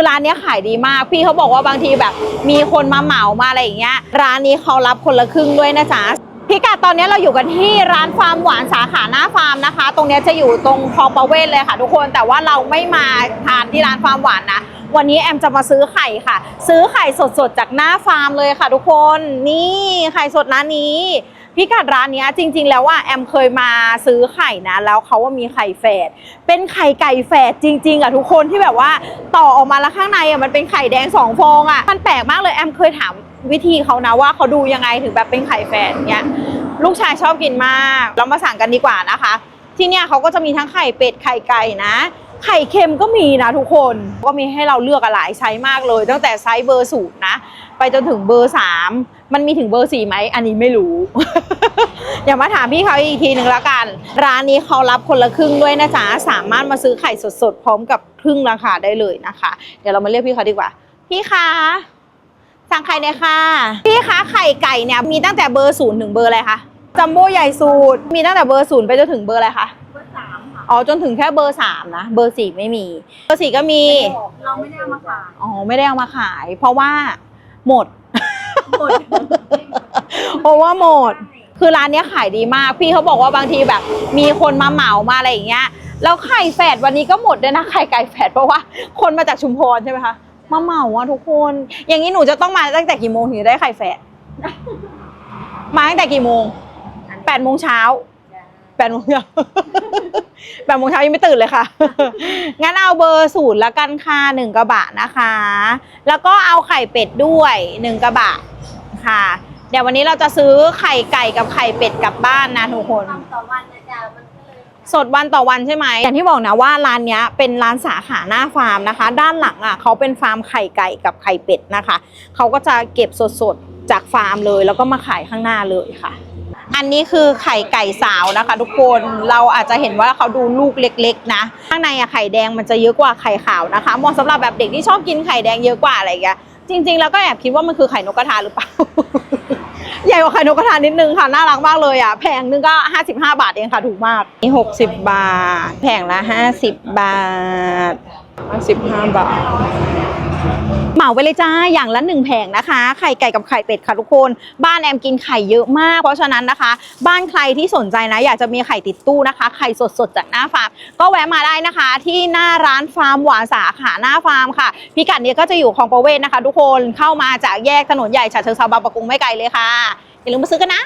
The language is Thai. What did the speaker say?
คือร้านนี้ขายดีมาก พี่เขาบอกว่าบางทีแบบมีคนมาเหมามาอะไรอย่างเงี้ย ร้านนี้เขารับคนละครึ่งด้วยนะจ๊ะพิกัดตอนนี้เราอยู่กันที่ร้านฟาร์มหวานสาขาหน้าฟาร์มนะคะ ตรงนี้จะอยู่ตรงคลองประเวศเลยค่ะ ทุกคนแต่ว่าเราไม่มาทานที่ร้านฟาร์มหวานนะวันนี้แอมจะมาซื้อไข่ค่ะ ซื้อไข่สดๆจากหน้าฟาร์มเลยค่ะ ทุกคนนี่ไข่สดร้านนี้ พิกัดร้านนี้จริง ๆ แล้วว่าแอมเคยมาซื้อไข่นะ แล้วเขาว่ามีไข่แฝดเป็นไข่ไก่แฝดจริง ๆอะทุกคนที่แบบว่าต่อออกมาแล้วข้างในอะมันเป็นไข่แดงสองฟองอะมันแปลกมากเลยแอมเคยถามวิธีเขานะว่าเขาดูยังไงถึงแบบเป็นไข่แฝดเนี้ยลูกชายชอบกินมาก เรามาสั่งกันดีกว่านะคะ ที่เนี่ยเขาก็จะมีทั้งไข่เป็ดไข่ไก่นะ ไข่เค็มก็มีนะทุกคนก็มีให้เราเลือกหลายไซส์มากเลย ตั้งแต่ไซส์เบอร์ศูนย์นะ ไปจนถึงเบอร์สา มมันมีถึงเบอร์สี่ไหมอันนี้ไม่รู้ อย่ามาถามพี่เขาอีกทีหนึ่งแล้วกัน ร้านนี้เขารับคนละครึ่งด้วยนะจ๊ะสามารถมาซื้อไข่สดๆ พร้อมกับครึ่งราคาได้เลยนะคะ เดี๋ยวเรามาเรียกพี่เขาดีกว่า พี่คะสั่งไข่เลยค่ะ พี่คะไข่ไก่เนี่ยมีตั้งแต่เบอร์ศูนย์ถึงเบอร์อะไรคะจัมโบ้ใหญ่สุดมีตั้งแต่เบอร์ศูนย์ไปจนถึงเบอร์อะไรคะเบอร์สามค่ะอ๋อจนถึงแค่เบอร์สามนะเบอร์สี่ไม่มี เบอร์สี่ก็มีเราไม่ได้เอามาขายอ๋อไม่ได้เอามาขาย เพราะว่าหมด หมดเพราะว่าหมด คือร้านเนี้ยขายดีมาก พี่เขาบอกว่าบางทีแบบ มีคนมาเหมามาอะไรอย่างเงี้ย แล้วไข่แฝดวันนี้ก็หมดด้วยนะไข่ไก่แฝดเพราะว่าคนมาจากชุมพรใช่ไหมคะ มาเหมาอะทุกคน อย่างนี้หนูจะต้องมาตั้งแต่กี่โมงถึงจะได้ไข่แฝด มาตั้งแต่กี่โมง แปดโมงเช้า แปดโมงเช้า แปดโมงเช้ายังไม่ตื่นเลยค่ะ งั้นเอาเบอร์ศูนย์ละกันค่ะหนึ่งกระบะนะคะ แล้วก็เอาไข่เป็ดด้วยหนึ่งกระบะ ค่ะ เดี๋ยววันนี้เราจะซื้อไข่ไก่กับไข่เป็ดกลับบ้านนะทุกคนทำต่อวันนะจ๊ะมันก็เลยสดวันต่อวันใช่ไหมอย่างที่บอกนะว่าร้านเนี้ยเป็นร้านสาขาหน้าฟาร์มนะคะ ด้านหลังอะเขาเป็นฟาร์มไข่ไก่กับไข่เป็ดนะคะเขาก็จะเก็บสดๆจากฟาร์มเลย แล้วก็มาขายข้างหน้าเลยค่ะ อันนี้คือไข่ไก่สาวนะคะ ทุกคนเราอาจจะเห็นว่าเขาดูลูกเล็ก ๆ นะ ข้างในอะไข่แดงมันจะเยอะกว่าไข่ขาวนะคะเหมาะสำหรับแบบเด็กที่ชอบกินไข่แดงเยอะกว่าอะไรอย่างเงี้ย จริง ๆ แล้วก็แอบคิดว่ามันคือไข่นกกระทาหรือเปล่า ใหญ่กว่าไข่นกกระทานิดนึงค่ะ น่ารักมากเลยอะแพงนึงก็ 55 บาทเองค่ะ ถูกมากนี่60 บาทแพงละ 50 บาท 55 บาท เหมาไปเลยจ้าอย่างละหนึ่งแผงนะคะ ไข่ไก่กับไข่เป็ดค่ะทุกคน บ้านแอมกินไข่เยอะมาก เพราะฉะนั้นนะคะ บ้านใครที่สนใจนะ อยากจะมีไข่ติดตู้นะคะ ไข่สดๆจากหน้าฟาร์ม ก็แวะมาได้นะคะ ที่หน้าร้านฟาร์มหวานสาขาหน้าฟาร์มค่ะ พิกัดเนี้ก็จะอยู่คลองประเวศนะคะ ทุกคนเข้ามาจากแยกถนนใหญ่ฉะเชิงเซาบางประกงไม่ไกลเลยค่ะอย่าลืมมาซื้อกันนะ